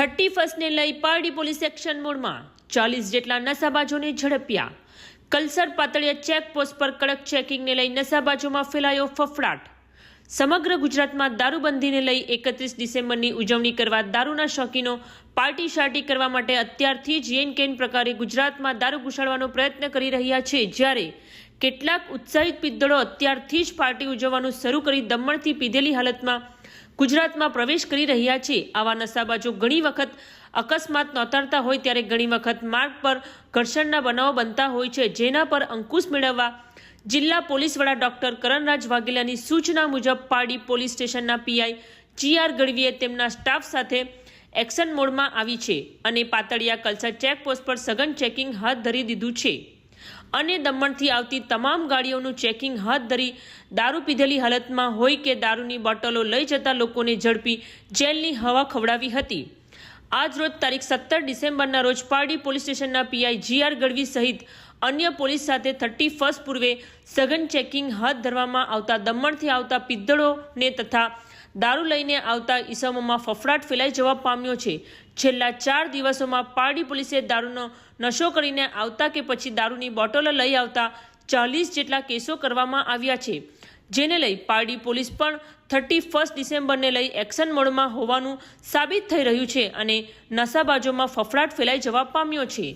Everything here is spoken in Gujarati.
થર્ટી ફર્સ્ટને લઈ પારડી પોલીસ એક્શન મોડમાં ચાલીસ જેટલા નશાબાજોને ઝડપ્યા. કલસર પાતળિયા ચેકપોસ્ટ પર કડક ચેકિંગને લઈ નશાબાજોમાં ફેલાયો ફફડાટ. સમગ્ર ગુજરાતમાં દારૂબંધીને લઈ એકત્રીસ ડિસેમ્બરની ઉજવણી કરવા દારૂના શોખીનો પાર્ટી શાર્ટી કરવા માટે અત્યારથી જ યેન કેન પ્રકારે ગુજરાતમાં દારૂ ઘુસાડવાનો પ્રયત્ન કરી રહ્યા છે, જ્યારે કેટલાક ઉત્સાહિત પિદ્દળો અત્યારથી જ પાર્ટી ઉજવવાનું શરૂ કરી દમણથી પીધેલી હાલતમાં ગુજરાતમાં પ્રવેશ કરી રહ્યા છે. આવા નશાબાજો ઘણી વખત અકસ્માત નોતરતા હોય ત્યારે ઘણી વખત માર્ગ પર ઘર્ષણના બનાવો બનતા હોય છે, જેના પર અંકુશ મેળવવા જિલ્લા પોલીસ વડા ડોક્ટર કરણરાજ વાઘેલાની સૂચના મુજબ પારડી પોલીસ સ્ટેશનના પીઆઈ જી આર ગઢવીએ તેમના સ્ટાફ સાથે એક્શન મોડમાં આવી છે અને પાતળિયા કલ્સર ચેકપોસ્ટ પર સઘન ચેકિંગ હાથ ધરી દીધું છે. અને દમણથી આવતી તમામ ગાડીઓનું ચેકિંગ હાથ ધરી દારૂ પીધેલી હાલતમાં હોય કે દારૂની બોટલો લઈ જતા લોકોને ઝડપી જેલની હવા ખવડાવી હતી. આજ રોજ તારીખ સત્તર ડિસેમ્બરના રોજ પારડી પોલીસ સ્ટેશનના પીઆઈ જી આર ગઢવી સહિત અન્ય પોલીસ સાથે થર્ટી ફર્સ્ટ પૂર્વે સઘન ચેકિંગ હાથ ધરવામાં આવતા દમણથી આવતા પિદ્દળોને તથા દારૂ લઈને આવતા ઈસમોમાં ફફડાટ ફેલાઈ જવા પામ્યો છે. છેલ્લા ચાર દિવસોમાં પારડી પોલીસે દારૂનો નશો કરીને આવતા કે પછી દારૂની બોટલો લઈ આવતા ચાલીસ જેટલા કેસો કરવામાં આવ્યા છે. જેને લઈ પારડી પોલીસ પણ થર્ટી ફર્સ્ટ ડિસેમ્બરને લઈ એક્શન મોડમાં હોવાનું સાબિત થઈ રહ્યું છે અને નશાબાજોમાં ફફડાટ ફેલાઈ જવા પામ્યો છે.